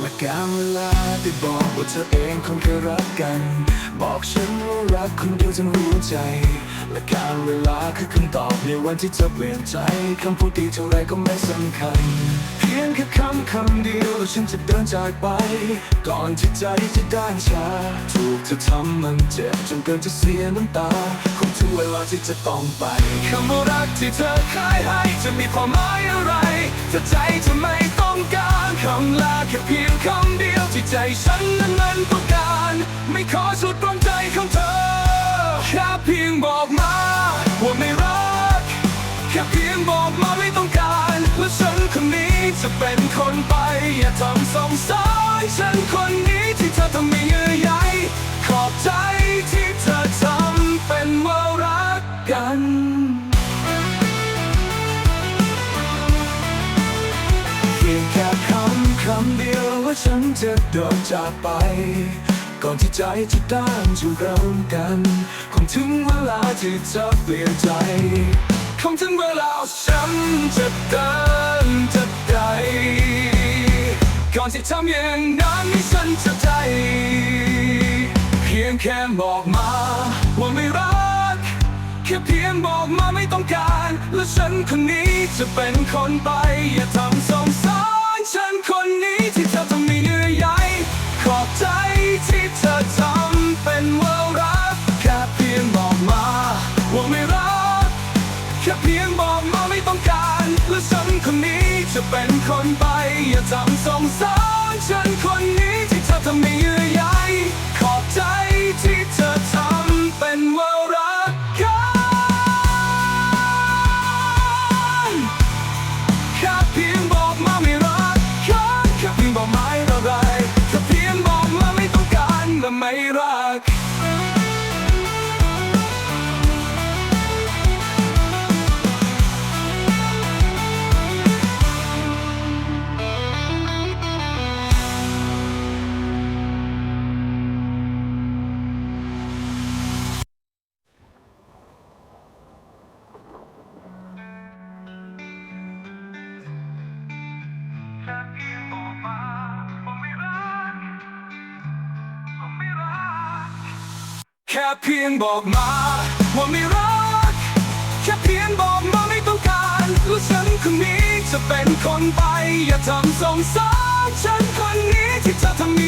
และการเวลาได้บอกว่าเธอเองคงเคยรักกัน บอกฉันว่ารักคนเดียวจนรู้ใจ และการเวลาคือคำตอบในวันที่เธอเปลี่ยนใจคำพูดดีเท่าไรก็ไม่สำคัญ พียงแค่คำคำเดียวแล้วฉันจะเดินจากไป ก่อนที่ใจจะด้านชา ถูกเธอทำมันเจ็บจนเกินจะเสียน้ำตา คงถึงเวลาที่จะต้องไปคำว่ารักที่เธอขายให้จะมีความหมายอะไรถ้าใจเธอไม่ต้องการคำลาแค่เพียงคำเดียวที่ใจฉันนั้นมันต้องการ ไม่ขอสุดดวงใจของเธอแค่เพียงบอกมา จะเป็นคนไป อย่าทำสงสัยฉันคนนี้ที่เธอทำไม่เยื่อใยขอบใจที่เธอทำเป็นว่ารักกันเพียงแค่คำคำเดียวว่าฉันจะเดินจากไป ก่อนที่ใจจะด้านจะเริ่มกัน คงถึงเวลาที่จะเปลี่ยนใจ คงถึงเวลาฉันจะเดินจากลก่อนที่ทำอย่างนั้นให้ฉันจะใจเพียงแค่บอกมาว่าไม่รัก แค่เพียงบอกมาไม่ต้องการ และฉันคนนี้จะเป็นคนไปอย่าทำสง จะเป็นคนไป อย่าทำสงสารฉัน แค่เพียงบอกมาว่าไม่รัก แค่เพียงบอกมาว่าไม่ต้องการและฉันคนนี้จะเป็นคนไป อย่าทำสงสารฉันคนนี้ที่เธอทำมี